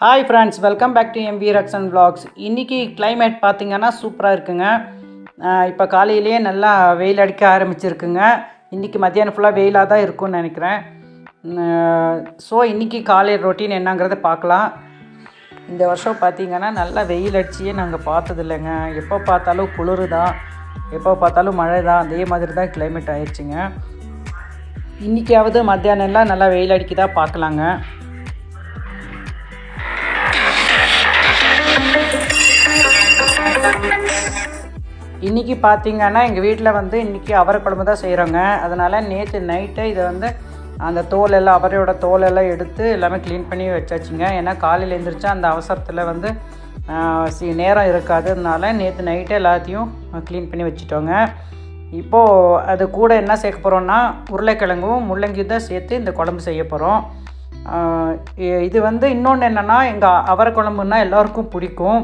Hi friends welcome back to M Rakshan vlogs இன்றைக்கி climate பார்த்திங்கன்னா சூப்பராக இருக்குங்க. இப்போ காலையிலேயே நல்லா வெயில் அடிக்க ஆரம்பிச்சிருக்குங்க. இன்றைக்கி மத்தியானம் ஃபுல்லாக வெயிலாக தான் இருக்கும்னு நினைக்கிறேன். ஸோ இன்றைக்கி காலை ரொட்டீன் என்னங்கிறத பார்க்கலாம். இந்த வருஷம் பார்த்தீங்கன்னா நல்லா வெயில் அடிச்சியே நாங்கள் பார்த்தது இல்லைங்க எப்போ பார்த்தாலும் குளிர் தான் எப்போ பார்த்தாலும் மழை தான் அதே மாதிரி தான் கிளைமேட் ஆயிடுச்சுங்க. இன்றைக்காவது மத்தியானம்லாம் நல்லா வெயில் அடிக்குதா பார்க்கலாங்க. இன்றைக்கி பார்த்திங்கன்னா எங்கள் வீட்டில் வந்து இன்றைக்கி அவரை குழம்பு தான் செய்கிறோங்க அதனால் நேற்று நைட்டு இதை வந்து அந்த தோல் எல்லாம் அவரையோட தோல் எல்லாம் எடுத்து எல்லாமே க்ளீன் பண்ணி வச்சாச்சுங்க. ஏன்னா காலையில் எழுந்திரிச்சா அந்த அவசரத்தில் வந்து சி நேரம் இருக்காதுனால நேற்று நைட்டு எல்லாத்தையும் க்ளீன் பண்ணி வச்சுட்டோங்க. இப்போது அது கூட என்ன சேர்க்க போகிறோன்னா உருளைக்கிழங்கும் முள்ளங்கியும் தான் சேர்த்து இந்த குழம்பு செய்ய போகிறோம் இது வந்து இன்னொன்று என்னென்னா எங்கள் அவரை குழம்புன்னா எல்லாருக்கும் பிடிக்கும்.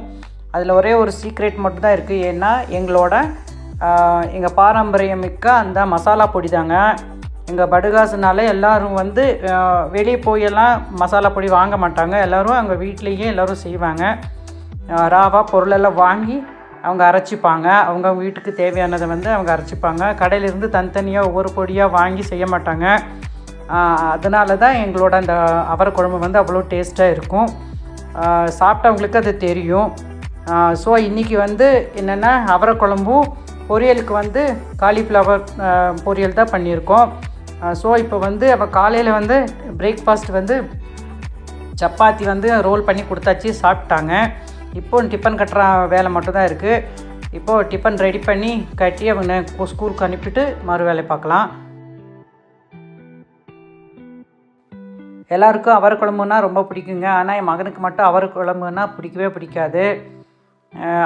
அதில் ஒரே ஒரு சீக்ரெட் மட்டும் தான் இருக்குது ஏன்னா எங்களோட எங்கள் பாரம்பரியமிக்க அந்த மசாலா பொடி தாங்க. எங்கள் படுகாசுனால எல்லோரும் வந்து வெளியே போயெல்லாம் மசாலா பொடி வாங்க மாட்டாங்க. எல்லோரும் அவங்க வீட்லேயே எல்லோரும் செய்வாங்க. ராவாக பொருளெல்லாம் வாங்கி அவங்க அரைச்சிப்பாங்க. அவங்க வீட்டுக்கு தேவையானதை வந்து அவங்க அரைச்சிப்பாங்க. கடையிலேருந்து தனித்தனியாக ஒவ்வொரு பொடியாக வாங்கி செய்ய மாட்டாங்க. அதனால தான் எங்களோட அந்த அவரை குழம்பு வந்து அவ்வளோ டேஸ்ட்டாக இருக்கும். சாப்பிட்டவங்களுக்கு அது தெரியும். ஸோ இன்றைக்கி வந்து என்னென்னா அவரை குழம்பும் பொரியலுக்கு வந்து காலிஃப்ளவர் பொரியல் தான் பண்ணியிருக்கோம். ஸோ இப்போ வந்து அவள் காலையில் வந்து பிரேக்ஃபாஸ்ட் வந்து சப்பாத்தி வந்து ரோல் பண்ணி கொடுத்தாச்சு சாப்பிட்டாங்க. இப்போது டிஃபன் கட்டுற வேலை மட்டும்தான் இருக்குது இப்போது டிஃபன் ரெடி பண்ணி கட்டி அவனை ஸ்கூலுக்கு அனுப்பிட்டு மறு வேலை பார்க்கலாம். எல்லாருக்கும் அவரை குழம்புனா ரொம்ப பிடிக்குங்க. ஆனால் என் மகனுக்கு மட்டும் அவரை குழம்புனா பிடிக்கவே பிடிக்காது.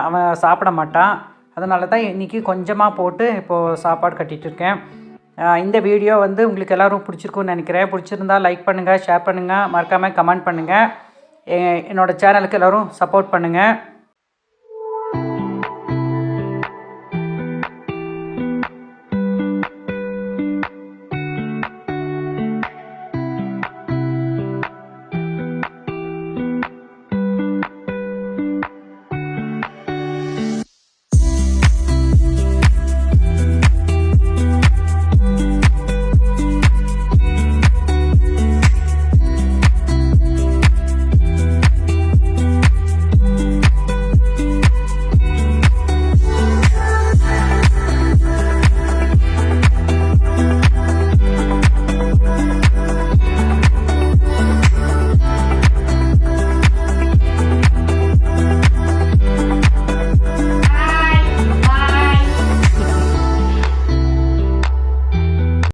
அவன் சாப்பிட மாட்டான். அதனால தான் இன்றைக்கி கொஞ்சமாக போட்டு இப்போது சாப்பாடு கட்டிகிட்டு இருக்கேன். இந்த வீடியோ வந்து உங்களுக்கு எல்லோரும் பிடிச்சிருக்குன்னு நினைக்கிறேன். பிடிச்சிருந்தா லைக் பண்ணுங்கள் ஷேர் பண்ணுங்கள் மறக்காமல் கமெண்ட் பண்ணுங்கள் என்னோடய சேனலுக்கு எல்லோரும் சப்போர்ட் பண்ணுங்கள்